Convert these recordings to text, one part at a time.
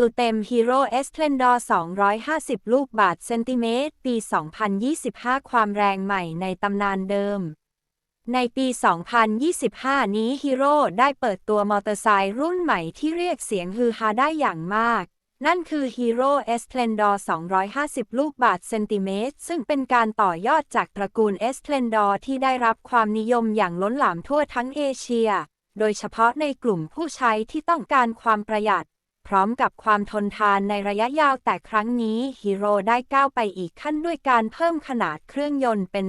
วิวเต็ม Hero Esplendor 250 ลูกบาทเซนติเมตร ปี 2025 ความแรงใหม่ในตำนานเดิม ในปี 2025 นี้ Hero ได้เปิดตัวมอเตอร์ไซค์รุ่นใหม่ที่เรียกเสียงฮือฮาได้อย่างมาก นั่นคือ Hero Esplendor 250 ลูกบาทเซนติเมตร ซึ่งเป็นการต่อยอดจากตระกูล Esplendor ที่ได้รับความนิยมอย่างล้นหลามทั่วทั้งเอเชีย โดยเฉพาะในกลุ่มผู้ใช้ที่ต้องการความประหยัด พร้อมกับความทนทานในระยะยาวแต่ครั้งนี้ฮีโร่ได้ก้าวไปอีกขั้นด้วยการเพิ่มขนาดเครื่องยนต์เป็น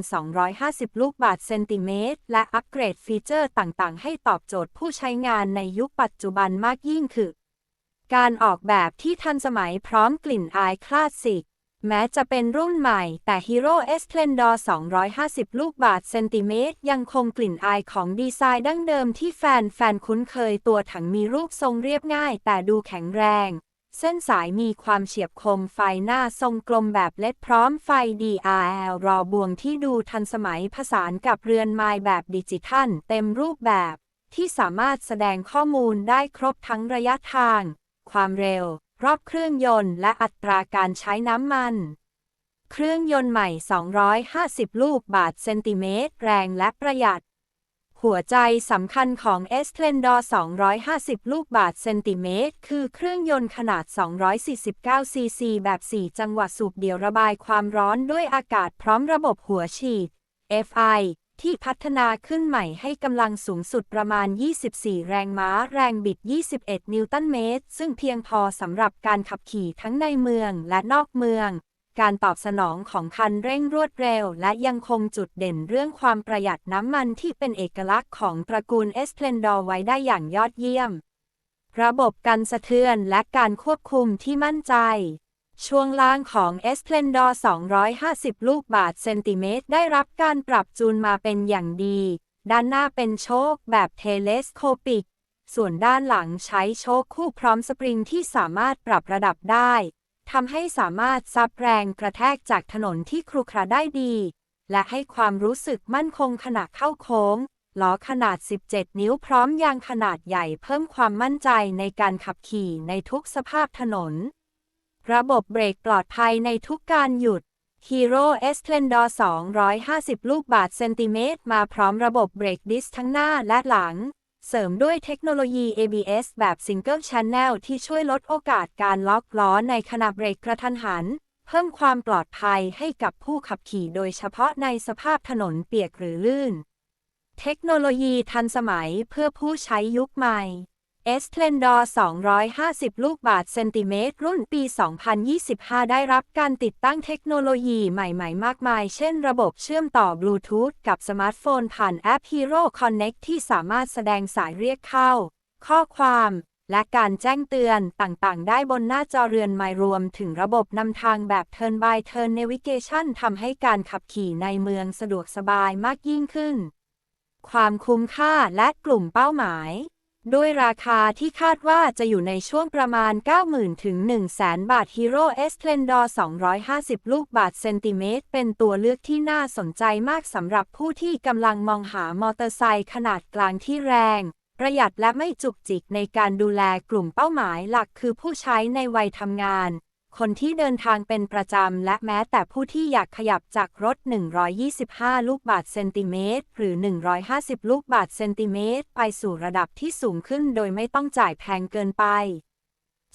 250 ลูกบาทเซนติเมตร และอัปเกรดฟีเจอร์ต่างๆ ให้ตอบโจทย์ผู้ใช้งานในยุคปัจจุบันมากยิ่งขึ้นการออกแบบที่ทันสมัยพร้อมกลิ่นอายคลาสสิก แม้จะเป็นรุ่นใหม่ แต่ Hero Splendor 250 ลูกบาทเซนติเมตร ยังคงกลิ่นอายของดีไซน์ดั้งเดิมที่แฟนๆ คุ้นเคยตัวถังมีรูปทรงเรียบง่าย แต่ดูแข็งแรง เส้นสายมีความเฉียบคมไฟหน้าทรงกลมแบบเล็ดพร้อมไฟ DRL รอบวงที่ดูทันสมัยผสานกับเรือนไม้แบบดิจิทัล เต็มรูปแบบ ที่สามารถแสดงข้อมูลได้ครบทั้งระยะทาง ความเร็ว รอบเครื่องยนต์และอัตราการใช้น้ำมัน เครื่องยนต์ใหม่ 250 ลูกบาทเซนติเมตร แรงและประหยัด หัวใจสำคัญของ e s p l e n d o r 250 ลูกบาทเซนติเมตร คือเครื่องยนต์ขนาด 249 ซีซี แบบ 4 จังหวะสูบเดี่ยวระบายความร้อนด้วยอากาศพร้อมระบบหัวฉีด FI ที่พัฒนาขึ้นใหม่ให้กำลังสูงสุดประมาณ 24 แรงม้า แรงบิด 21 นิวตันเมตร ซึ่งเพียงพอสำหรับการขับขี่ทั้งในเมืองและนอกเมือง การตอบสนองของคันเร่งรวดเร็ว และยังคงจุดเด่นเรื่องความประหยัดน้ำมันที่เป็นเอกลักษณ์ของตระกูลเอสเพลนดอร์ไว้ได้อย่างยอดเยี่ยม ระบบกันสะเทือนและการควบคุมที่มั่นใจ ช่วงล่างของ e s p l e n d o r 250 ลูกบาทเซนติเมตรได้รับการปรับจูนมาเป็นอย่างดี ด้านหน้าเป็นโชคแบบเทเลสโคปิก ส่วนด้านหลังใช้โชคคู่พร้อมสปริงที่สามารถปรับระดับได้ทำให้สามารถซับแรงกระแทกจากถนนที่ครุขระได้ดี และให้ความรู้สึกมั่นคงขณะเข้าโค้งล้อขนาด 17 นิ้วพร้อมยางขนาดใหญ่เพิ่มความมั่นใจในการขับขี่ในทุกสภาพถนน ระบบเบรกปลอดภัยในทุกการหยุด Hero Esplendor 250 ลูกบาทเซนติเมตร มาพร้อมระบบเบรกดิสทั้งหน้าและหลัง เสริมด้วยเทคโนโลยี ABS แบบ Single Channel ที่ช่วยลดโอกาสการล็อกล้อในขณะเบรกกระทันหัน เพิ่มความปลอดภัยให้กับผู้ขับขี่โดยเฉพาะในสภาพถนนเปียกหรือลื่น เทคโนโลยีทันสมัยเพื่อผู้ใช้ยุคใหม่ e s p l e n d o r 250 ลูกบาทเซนติเมตร รุ่นปี 2025 ได้รับการติดตั้งเทคโนโลยีใหม่ๆ มากมาย เช่นระบบเชื่อมต่อบลูทูธกับสมาร์ทโฟนผ่านแอป Hero Connect ที่สามารถแสดงสายเรียกเข้า ข้อความ และการแจ้งเตือนต่างๆ ได้บนหน้าจอเรือนไม้รวมถึงระบบนำทางแบบ Turn by Turn Navigation ทำให้การขับขี่ในเมืองสะดวกสบายมากยิ่งขึ้น ความคุ้มค่าและกลุ่มเป้าหมาย ด้วยราคาที่คาดว่าจะอยู่ในช่วงประมาณ 90,000 ถึง 100,000 บาท Hero Splendor 250 ลูกบาทเซนติเมตร เป็นตัวเลือกที่น่าสนใจมากสำหรับผู้ที่กำลังมองหามอเตอร์ไซค์ขนาดกลางที่แรง ประหยัดและไม่จุกจิกในการดูแลกลุ่มเป้าหมายหลักคือผู้ใช้ในวัยทำงาน คนที่เดินทางเป็นประจำ และแม้แต่ผู้ที่อยากขยับจากรถ 125 ลูกบาทเซนติเมตร หรือ 150 ลูกบาทเซนติเมตร ไปสู่ระดับที่สูงขึ้นโดยไม่ต้องจ่ายแพงเกินไป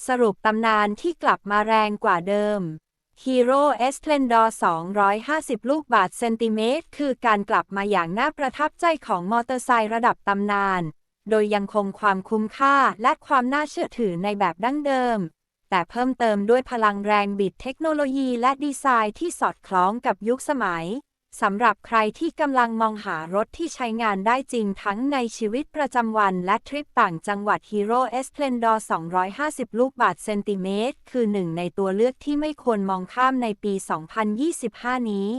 สรุปตำนานที่กลับมาแรงกว่าเดิม Hero Esplendor 250 ลูกบาทเซนติเมตร คือการกลับมาอย่างน่าประทับใจของมอเตอร์ไซค์ระดับตำนาน โดยยังคงความคุ้มค่าและความน่าเชื่อถือในแบบดั้งเดิม แต่เพิ่มเติมด้วยพลังแรงบิดเทคโนโลยีและดีไซน์ที่สอดคล้องกับยุคสมัย สำหรับใครที่กำลังมองหารถที่ใช้งานได้จริงทั้งในชีวิตประจำวันและทริปต่างจังหวัด Hero Esplendor 250 ลูกบาทเซนติเมตร คือหนึ่งในตัวเลือกที่ไม่ควรมองข้ามในปี 2025 นี้